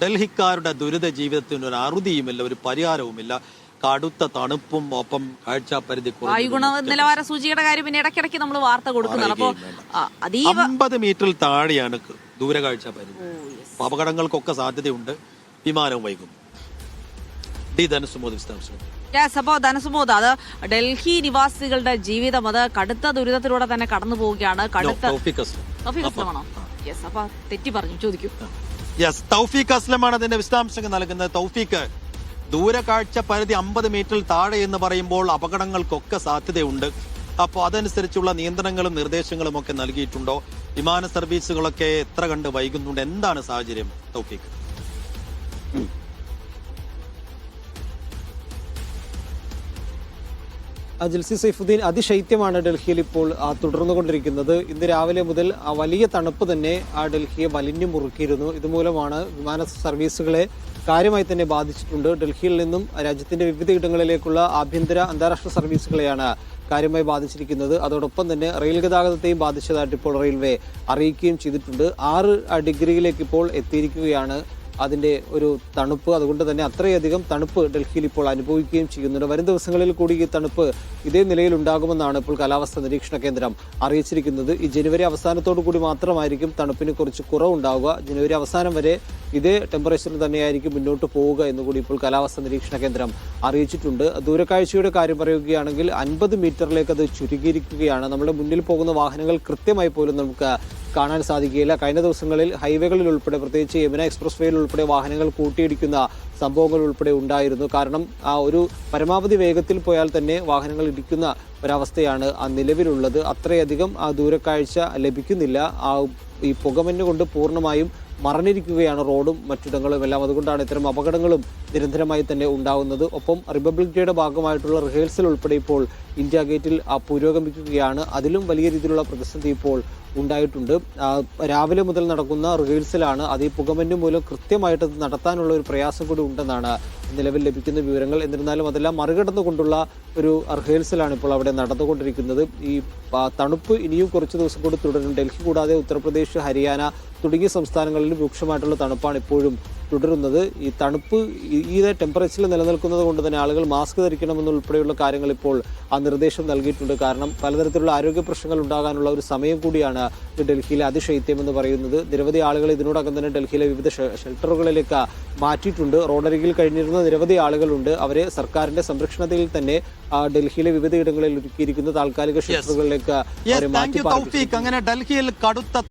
ഡൽഹിക്കാരുടെ ദുരിത ജീവിതത്തിന് ഒരു അറുതിയുമില്ല ഒരു പരിഹാരവുമില്ല. കടുത്ത തണുപ്പും ഒപ്പം കാഴ്ചാപരിധി വായുഗുണ നിലവാര സൂചിയുടെ കാര്യം പിന്നെ ഇടയ്ക്കിടയ്ക്ക് നമ്മൾ വാർത്ത കൊടുക്കുന്നതാണ് അപ്പോൾ അമ്പത് മീറ്ററിൽ താഴെയാണ് ക- ദൂരകാഴ്ച പരിധി അപ്പൊ അപകടങ്ങൾക്കൊക്കെ സാധ്യതയുണ്ട്. വിമാനവും വൈകും. ഡി ധനസുമോദ് വിശദാംശം യെസ് അപ്പോൾ ധനസുമോദ് അത് ഡൽഹി നിവാസികളുടെ ജീവിതം അത് കടുത്ത ദുരിതത്തിലൂടെ തന്നെ കടന്നു പോവുകയാണ് കടുത്ത യെസ് അപ്പൊ തെറ്റി പറഞ്ഞു. ചോദിക്കൂ. യെസ് തൗഫീഖ് അസ്ലമാണ് അതിന്റെ വിശദാംശങ്ങൾ നൽകുന്നത്. തൗഫീഖ് ദൂരകാഴ്ച പരിധി അമ്പത് മീറ്ററിൽ താഴെ എന്ന് പറയുമ്പോൾ അപകടങ്ങൾക്കൊക്കെ സാധ്യതയുണ്ട്. അപ്പോൾ അതനുസരിച്ചുള്ള നിയന്ത്രണങ്ങളും നിർദ്ദേശങ്ങളും ഒക്കെ നൽകിയിട്ടുണ്ടോ? വിമാന സർവീസുകളൊക്കെ എത്ര കണ്ട് വൈകുന്നുണ്ട്? എന്താണ് സാഹചര്യം തൗഫീഖ് ജിൽസി സൈഫുദ്ദീൻ അതിശൈത്യമാണ് ഡൽഹിയിൽ ഇപ്പോൾ ആ, തുടർന്നുകൊണ്ടിരിക്കുന്നത്. ഇന്ന് രാവിലെ മുതൽ വലിയ തണുപ്പ് തന്നെ ആ ഡൽഹിയെ വലിഞ്ഞു മുറുക്കിയിരുന്നു. ഇതുമൂലമാണ് വിമാന സർവീസുകളെ കാര്യമായി തന്നെ ബാധിച്ചിട്ടുണ്ട്. ഡൽഹിയിൽ നിന്നും രാജ്യത്തിന്റെ വിവിധ ഇടങ്ങളിലേക്കുള്ള ആഭ്യന്തര അന്താരാഷ്ട്ര സർവീസുകളെയാണ് കാര്യമായി ബാധിച്ചിരിക്കുന്നത്. അതോടൊപ്പം തന്നെ റെയിൽ ഗതാഗതത്തെയും ബാധിച്ചതായിട്ട് ഇപ്പോൾ റെയിൽവേ അറിയിക്കുകയും ചെയ്തിട്ടുണ്ട്. ആറ് ഡിഗ്രിയിലേക്ക് ഇപ്പോൾ എത്തിയിരിക്കുകയാണ് അതിന്റെ ഒരു തണുപ്പ് അതുകൊണ്ട് തന്നെ അത്രയധികം തണുപ്പ് ഡൽഹിയിൽ ഇപ്പോൾ അനുഭവിക്കുകയും ചെയ്യുന്നുണ്ട്. വരും ദിവസങ്ങളിൽ കൂടി ഈ തണുപ്പ് ഇതേ നിലയിൽ ഉണ്ടാകുമെന്നാണ് ഇപ്പോൾ കാലാവസ്ഥാ നിരീക്ഷണ കേന്ദ്രം അറിയിച്ചിരിക്കുന്നത്. ഈ ജനുവരി അവസാനത്തോടു കൂടി മാത്രമായിരിക്കും തണുപ്പിന് കുറച്ച് കുറവുണ്ടാവുക. ജനുവരി അവസാനം വരെ ഇതേ ടെമ്പറേച്ചറിൽ തന്നെയായിരിക്കും മുന്നോട്ട് പോവുക എന്ന് കൂടി ഇപ്പോൾ കാലാവസ്ഥാ നിരീക്ഷണ കേന്ദ്രം അറിയിച്ചിട്ടുണ്ട്. ദൂരക്കാഴ്ചയുടെ കാര്യം പറയുകയാണെങ്കിൽ അൻപത് മീറ്ററിലേക്ക് അത് ചുരുക്കിയിരിക്കുകയാണ് നമ്മുടെ മുന്നിൽ പോകുന്ന വാഹനങ്ങൾ കൃത്യമായി പോലും നമുക്ക് കാണാൻ സാധിക്കുകയില്ല. കഴിഞ്ഞ ദിവസങ്ങളിൽ ഹൈവേകളിൽ ഉൾപ്പെടെ പ്രത്യേകിച്ച് യമുന എക്സ്പ്രസ് വേയിൽ ഉൾപ്പെടെ വാഹനങ്ങൾ കൂട്ടിയിടിക്കുന്ന സംഭവങ്ങൾ ഉൾപ്പെടെ ഉണ്ടായിരുന്നു. കാരണം ആ ഒരു പരമാവധി വേഗത്തിൽ പോയാൽ തന്നെ വാഹനങ്ങൾ ഇടിക്കുന്ന ഒരവസ്ഥയാണ് ആ നിലവിലുള്ളത്. അത്രയധികം ആ ദൂരക്കാഴ്ച ലഭിക്കുന്നില്ല. ആ ഈ പുകമഞ്ഞ് കൊണ്ട് പൂർണമായും മറഞ്ഞിരിക്കുകയാണ് റോഡും മറ്റിടങ്ങളും എല്ലാം. അതുകൊണ്ടാണ് ഇത്തരം അപകടങ്ങളും നിരന്തരമായി തന്നെ ഉണ്ടാകുന്നത് ഒപ്പം റിപ്പബ്ലിക് ഡേയുടെ ഭാഗമായിട്ടുള്ള റിഹേഴ്സൽ ഉൾപ്പെടെ ഇപ്പോൾ ഇന്ത്യ ഗേറ്റിൽ പുരോഗമിക്കുകയാണ്. അതിലും വലിയ രീതിയിലുള്ള പ്രതിസന്ധി ഇപ്പോൾ ഉണ്ടായിട്ടുണ്ട്. രാവിലെ മുതൽ നടക്കുന്ന റിഹേഴ്സലാണ് അത് ഈ പുകമഞ്ഞ് മൂലം കൃത്യമായിട്ട് നടത്താനുള്ള ഒരു പ്രയാസം കൂടി ഉണ്ടെന്നാണ് നിലവിൽ ലഭിക്കുന്ന വിവരങ്ങൾ. എന്നിരുന്നാലും അതെല്ലാം മറികടന്നുകൊണ്ടുള്ള ഒരു റിഹേഴ്സലാണ് ഇപ്പോൾ അവിടെ നടന്നുകൊണ്ടിരിക്കുന്നത്. ഈ തണുപ്പ് ഇനിയും കുറച്ച് ദിവസം കൂടി തുടരും. ഡൽഹി കൂടാതെ ഉത്തർപ്രദേശ് ഹരിയാന തുടങ്ങിയ സംസ്ഥാനങ്ങളിൽ രൂക്ഷമായിട്ടുള്ള തണുപ്പാണ് ഇപ്പോഴും തുടരുന്നത്. ഈ തണുപ്പ് ഈ- ടെമ്പറേച്ചറിൽ നിലനിൽക്കുന്നത് കൊണ്ട് തന്നെ ആളുകൾ മാസ്ക് ധരിക്കണമെന്നുൾപ്പെടെയുള്ള കാര്യങ്ങൾ ഇപ്പോൾ ആ നിർദ്ദേശം നൽകിയിട്ടുണ്ട്. കാരണം പലതരത്തിലുള്ള ആരോഗ്യ പ്രശ്നങ്ങൾ ഉണ്ടാകാനുള്ള ഒരു സമയം കൂടിയാണ് ഡൽഹിയിലെ അതിശൈത്യം എന്ന് പറയുന്നത്. നിരവധി ആളുകൾ ഇതിനോടകം തന്നെ ഡൽഹിയിലെ വിവിധ ഷെൽട്ടറുകളിലേക്ക് മാറ്റിയിട്ടുണ്ട്. റോഡരികിൽ കഴിഞ്ഞിരുന്ന നിരവധി ആളുകളുണ്ട്. അവരെ സർക്കാരിന്റെ സംരക്ഷണത്തിൽ തന്നെ ഡൽഹിയിലെ വിവിധ ഇടങ്ങളിൽ ഒരുക്കിയിരിക്കുന്ന താൽക്കാലിക ഷെൽട്ടറുകളിലേക്ക് അങ്ങനെ ഡൽഹിയിൽ കടുത്ത